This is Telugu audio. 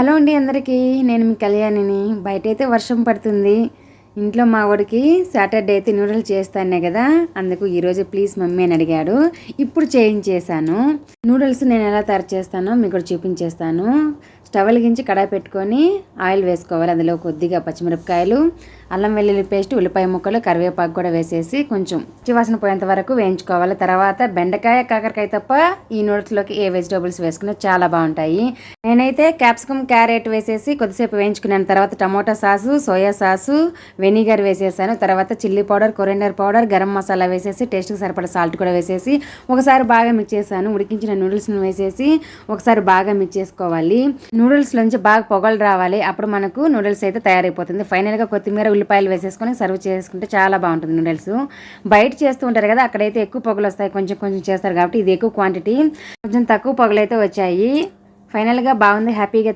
హలో అండి అందరికీ నేను మీ కళ్యాణిని. బయటైతే వర్షం పడుతుంది. ఇంట్లో మా వాడికి సాటర్డే అయితే నూడిల్స్ చేస్తానే కదా అందుకు ఈరోజు ప్లీజ్ మమ్మీ అని అడిగాడు. ఇప్పుడు చేయించేసాను నూడిల్స్ నేను ఎలా తయారు చేస్తానో మీకు కూడా చూపించేస్తాను. స్టవ్ వెలిగించి కడాయి పెట్టుకొని ఆయిల్ వేసుకోవాలి. అందులో కొద్దిగా పచ్చిమిరపకాయలు అల్లం వెల్లుల్లి పేస్ట్ ఉల్లిపాయ ముక్కలు కరివేపాకు కూడా వేసేసి కొంచెం చివాసన పోయేంత వరకు వేయించుకోవాలి. తర్వాత బెండకాయ కాకరకాయ తప్ప ఈ నూడిల్స్లోకి ఏ వెజిటేబుల్స్ వేసుకున్నా చాలా బాగుంటాయి. నేనైతే క్యాప్సికమ్ క్యారెట్ వేసేసి కొద్దిసేపు వేయించుకున్నాను. తర్వాత tomato sauce soya sauce vinegar వేసేసాను. తర్వాత chilli powder coriander powder garam masala వేసేసి టేస్ట్కి సరిపడా సాల్ట్ కూడా వేసేసి ఒకసారి బాగా మిక్స్ చేశాను. ఉడికించిన నూడిల్స్ని వేసేసి ఒకసారి బాగా మిక్స్ చేసుకోవాలి. నూడిల్స్ నుంచి బాగా పొగలు రావాలి. అప్పుడు మనకు నూడిల్స్ అయితే తయారైపోతుంది. ఫైనల్గా కొత్తిమీర ఉల్లిపాయలు వేసేసుకొని సర్వ్ చేసుకుంటే చాలా బాగుంటుంది నూడిల్స్. బయట చేస్తూ ఉంటారు కదా అక్కడైతే ఎక్కువ పొగలు వస్తాయి. కొంచెం కొంచెం చేస్తారు కాబట్టి ఇది ఎక్కువ క్వాంటిటీ కొంచెం తక్కువ పొగలు అయితే వచ్చాయి. ఫైనల్గా బాగుంది హ్యాపీగా